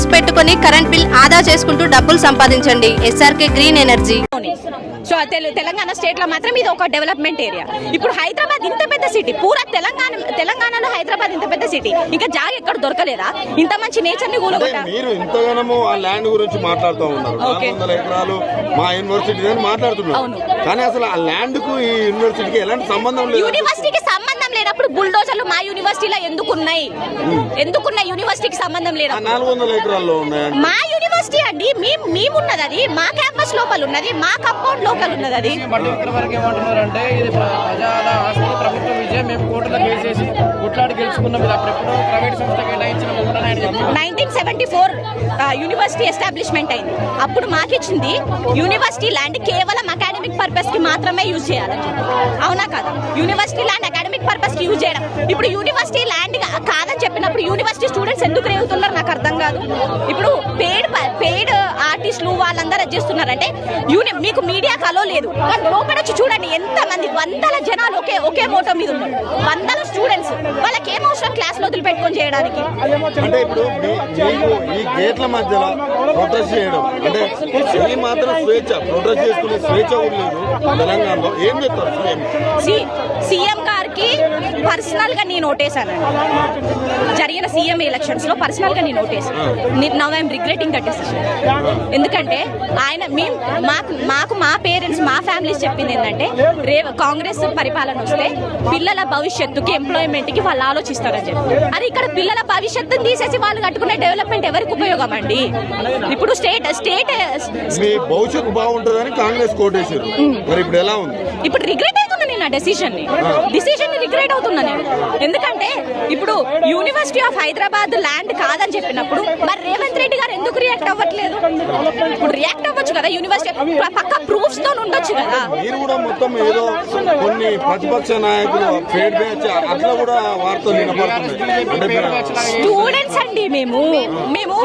Panels పెట్టుకొని current bill ఆదా చేసుకుంటూ డబ్బులు సంపాదించండి. SRK green energy. సో తెలు- తెలంగాణ స్టేట్లో మాత్రం ఇది ఒక డెవలప్మెంట్ ఏరియా. ఇప్పుడు హైదరాబాద్ ఇంత పెద్ద సిటీ పూరా తెలంగాణ తెలంగాణలో హైదరాబాద్ ఇంత పెద్ద సిటీ. ఇంకా జాగ ఎక్కడ దొరకలేదా? ఇంత మంచి నేచర్ని మీరు ఆ ల్యాండ్ గురించి మాట్లాడుతూ ఉన్నారు. ఎకరాలు మా యూనివర్సిటీ మాట్లాడుతున్నారు. అవును. కానీ అసలు ఆ ల్యాండ్కు ఈ యూనివర్సిటీకి ఎలాంటి సంబంధం లేదు. యూనివర్సిటీకి సంబంధం లేనప్పుడు బుల్డోజర్లు మా యూనివర్సిటీలో ఎందుకున్నాయి? ఎందుకున్నాయి? యూనివర్సిటీకి సంబంధం లేదా? మా యూనివర్సిటీ అండి మేము మేమున్నది అది. మా క్యాంపస్ లోపల ఉన్నది మా కంపౌండ్ లోపల ఉన్నది అది. Nineteen seventy four university establishment అయింది. అప్పుడు మాకిచ్చింది యూనివర్సిటీ ల్యాండ్ కేవలం అకాడమిక్ పర్పస్కి మాత్రమే యూజ్ చేయాలని చెప్పి. అవునా కదా? యూనివర్సిటీ ల్యాండ్ అకాడమిక్ యూజ్ చేయడం. ఇప్పుడు యూనివర్సిటీ ల్యాండ్ కాదని చెప్పినప్పుడు యూనివర్సిటీ స్టూడెంట్స్ ఎందుకు రేగుతున్నారు నాకు అర్థం కాదు. ఇప్పుడు పెయిడ్ పెయిడ్ ఆర్టిస్టులు వాళ్ళందరూ అది చేస్తున్నారంటే యూని మీకు మీడియా కలో లేదు. కానీ లోపల వచ్చి చూడండి ఎంత మంది వందల జనాలు ఒకే ఒకే మోటో మీద ఉన్నారు. వందల స్టూడెంట్స్ వాళ్ళకి ఏం అవసరం క్లాస్లో వదిలిపెట్టుకొని చేయడానికి? అంటే ఇప్పుడు ఈ గేట్ల మధ్యలో ప్రొటెస్ట్ చేయడం అంటే ఈ మాత్రం స్వేచ్ఛ ప్రొటెస్ట్ చేసుకునే స్వేచ్ఛ లేదు తెలంగాణలో. ఏం చెప్తారు సీఎం? గారికి పర్సనల్గా నేను ఓటేశాను. జరిగిన సీఎం ఎలక్షన్స్లో పర్సనల్ గా నేను ఓటేసాను now I'm regretting that decision ఎందుకంటే ఆయన మేము మాకు మాకు మా పేరెంట్స్ మా ఫ్యామిలీస్ చెప్పింది ఏంటంటే రేవ కాంగ్రెస్ పరిపాలన వస్తే పిల్లల భవిష్యత్తుకి ఎంప్లాయ్మెంట్కి వాళ్ళు ఆలోచిస్తారని చెప్పి. అది ఇక్కడ పిల్లల భవిష్యత్తుని తీసేసి వాళ్ళు కట్టుకునే డెవలప్మెంట్ ఎవరికి ఉపయోగం అండి? ఇప్పుడు స్టేట్ స్టేట్ మీ భవిష్యత్తు బాగుంటుందని కాంగ్రెస్ కోటేశారు. మరి ఇప్పుడు ఎలా ఉంది? ఇప్పుడు రిగ్రెట్ ఆ డెసిషన్ని డిసిషన్ని రిగ్రెట్ అవుతున్నా నేను. ఎందుకంటే ఇప్పుడు యూనివర్సిటీ ఆఫ్ హైదరాబాద్ ల్యాండ్ కాదని చెప్పినప్పుడు మరి రేవంత్ రెడ్డి గారు ఎందుకు రియాక్ట్ అవ్వట్లేదు? ఇప్పుడు రియాక్ట్ అవ్వచ్చు కదా యూనివర్సిటీ పక్క ప్రూఫ్స్తో ఉండొచ్చు కదా. మీరు కూడా మొత్తం ఏదో కొన్ని ప్రతిపక్ష నాయకులు ఫేడ్ బ్యాచ్ అట్లా కూడా వార్తలు వినపడుతున్నాయి. స్టూడెంట్స్ అండి మేము. మేము